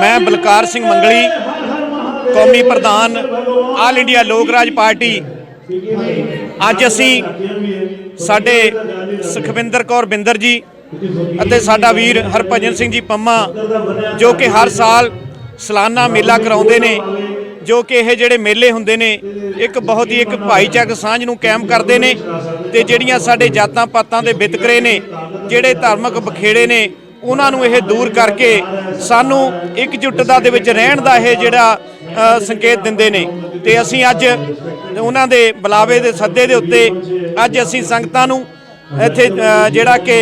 ਮੈਂ ਬਲਕਾਰ ਸਿੰਘ ਮੰਗਲੀ, ਕੌਮੀ ਪ੍ਰਧਾਨ, ਆਲ ਇੰਡੀਆ ਲੋਕ ਰਾਜ ਪਾਰਟੀ। ਅੱਜ ਅਸੀਂ ਸਾਡੇ ਸੁਖਵਿੰਦਰ ਕੌਰ ਬਿੰਦਰ ਜੀ ਅਤੇ ਸਾਡਾ ਵੀਰ ਹਰਭਜਨ ਸਿੰਘ ਜੀ ਪੰਮਾ, ਜੋ ਕਿ ਹਰ ਸਾਲ ਸਲਾਨਾ ਮੇਲਾ ਕਰਾਉਂਦੇ ਨੇ, ਜੋ ਕਿ ਇਹ ਜਿਹੜੇ ਮੇਲੇ ਹੁੰਦੇ ਨੇ, ਇੱਕ ਬਹੁਤ ਹੀ ਇੱਕ ਭਾਈਚਾਰਕ ਸਾਂਝ ਨੂੰ ਕਾਇਮ ਕਰਦੇ ਨੇ ਤੇ ਜਿਹੜੀਆਂ ਸਾਡੇ ਜਾਤਾਂ ਪਾਤਾਂ ਦੇ ਵਿਤਕਰੇ ਨੇ, ਜਿਹੜੇ ਧਾਰਮਿਕ ਬਖੇੜੇ ਨੇ ਉਹਨਾਂ ਨੂੰ ਇਹ ਦੂਰ ਕਰਕੇ ਸਾਨੂੰ ਇਕਜੁੱਟਤਾ ਦੇ ਵਿੱਚ ਰਹਿਣ ਦਾ ਇਹ ਜਿਹੜਾ ਸੰਕੇਤ ਦਿੰਦੇ ਨੇ। ਤੇ ਅਸੀਂ ਅੱਜ ਉਹਨਾਂ ਦੇ ਬੁਲਾਵੇ ਦੇ ਸੱਦੇ ਦੇ ਉੱਤੇ ਅੱਜ ਅਸੀਂ ਸੰਗਤਾਂ ਨੂੰ ਇੱਥੇ ਜਿਹੜਾ ਕਿ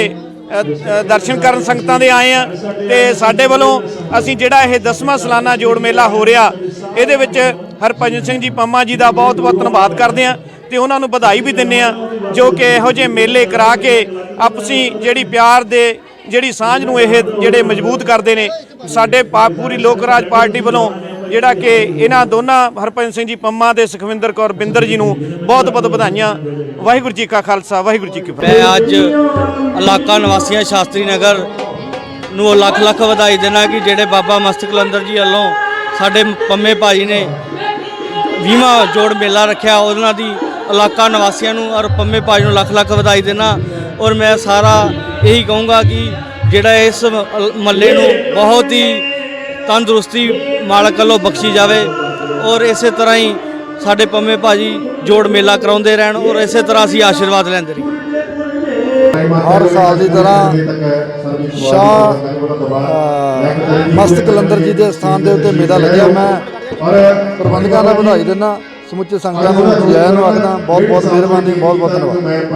ਦਰਸ਼ਨ ਕਰਨ ਸੰਗਤਾਂ ਦੇ ਆਏ ਆ ਤੇ ਸਾਡੇ ਵੱਲੋਂ ਅਸੀਂ ਜਿਹੜਾ ਇਹ 10ਵਾਂ ਸਾਲਾਨਾ ਜੋੜ ਮੇਲਾ ਹੋ ਰਿਹਾ, ਇਹਦੇ ਵਿੱਚ ਹਰਭਜਨ ਸਿੰਘ ਜੀ ਪੰਮਾ ਜੀ ਦਾ ਬਹੁਤ ਬਹੁਤ ਧੰਨਵਾਦ ਕਰਦੇ ਆ ਤੇ ਉਹਨਾਂ ਨੂੰ ਵਧਾਈ ਵੀ ਦਿੰਨੇ ਆ ਜੋ ਕਿ ਇਹੋ ਜਿਹੇ ਮੇਲੇ ਕਰਾ ਕੇ ਆਪਸੀ ਜਿਹੜੀ ਪਿਆਰ ਦੇ ਜਿਹੜੀ ਸਾਂਝ ਨੂੰ ਇਹ ਜਿਹੜੇ ਮਜ਼ਬੂਤ ਕਰਦੇ ਨੇ, ਸਾਡੇ ਪਾ- ਪੂਰੀ ਲੋਕ ਰਾਜ ਪਾਰਟੀ ਵੱਲੋਂ ਜਿਹੜਾ ਕਿ ਇਹਨਾਂ ਦੋਨਾਂ ਹਰਭਜਨ ਸਿੰਘ ਜੀ ਪੰਮਾ ਤੇ ਸੁਖਵਿੰਦਰ ਕੌਰ ਬਿੰਦਰ ਜੀ ਨੂੰ ਬਹੁਤ ਬਹੁਤ ਵਧਾਈਆਂ। ਵਾਹਿਗੁਰੂ ਜੀ ਕਾ ਖਾਲਸਾ, ਵਾਹਿਗੁਰੂ ਜੀ ਕੀ ਫਤਿਹ। ਮੈਂ ਅੱਜ ਇਲਾਕਾ ਨਿਵਾਸੀਆਂ ਸ਼ਾਸਤਰੀ ਨਗਰ ਨੂੰ ਲੱਖ ਲੱਖ ਵਧਾਈ ਦੇਣਾ ਕਿ ਜਿਹੜੇ ਬਾਬਾ ਮਸਤ ਕਲੰਦਰ ਜੀ ਵੱਲੋਂ ਸਾਡੇ ਪੰਮੇ ਭਾਜੀ ਨੇ 20ਵਾਂ ਜੋੜ ਮੇਲਾ ਰੱਖਿਆ, ਉਹਨਾਂ ਦੀ ਇਲਾਕਾ ਨਿਵਾਸੀਆਂ ਨੂੰ ਔਰ ਪੰਮੇ ਭਾਜੀ ਨੂੰ ਲੱਖ ਲੱਖ ਵਧਾਈ ਦੇਣਾ ਔਰ ਮੈਂ ਸਾਰਾ ਇਹੀ ਕਹੂੰਗਾ ਕਿ ਜਿਹੜਾ ਇਸ ਮੱਲੇ ਨੂੰ ਬਹੁਤ ਹੀ ਤੰਦਰੁਸਤੀ ਮਾਲਕ ਵੱਲੋਂ ਬਖਸ਼ੀ ਜਾਵੇ ਔਰ ਇਸੇ ਤਰ੍ਹਾਂ ਹੀ ਸਾਡੇ ਪੰਮੇ ਭਾਜੀ ਜੋੜ ਮੇਲਾ ਕਰਾਉਂਦੇ ਰਹਿਣ ਔਰ ਇਸੇ ਤਰ੍ਹਾਂ ਅਸੀਂ ਆਸ਼ੀਰਵਾਦ ਲੈਂਦੇ ਰਹੀਏ। ਹਰ ਸਾਲ ਦੀ ਤਰ੍ਹਾਂ ਸ਼ਾਹ ਮਸਤ ਕਲੰਦਰ ਜੀ ਦੇ ਸਥਾਨ ਦੇ ਉੱਤੇ ਮੇਲਾ ਲੱਗਿਆ ਮੈਂ। ਪ੍ਰਬੰਧਕਾਂ ਦਾ ਵਧਾਈ ਦਿੰਦਾ। ਸਮੁੱਚੇ ਸੰਗਤਾਂ ਨੂੰ ਜੈ ਨੂੰ ਆਖਦਾ ਬਹੁਤ ਬਹੁਤ ਮਿਹਰਬਾਨੀ ਬਹੁਤ ਬਹੁਤ ਧੰਨਵਾਦ।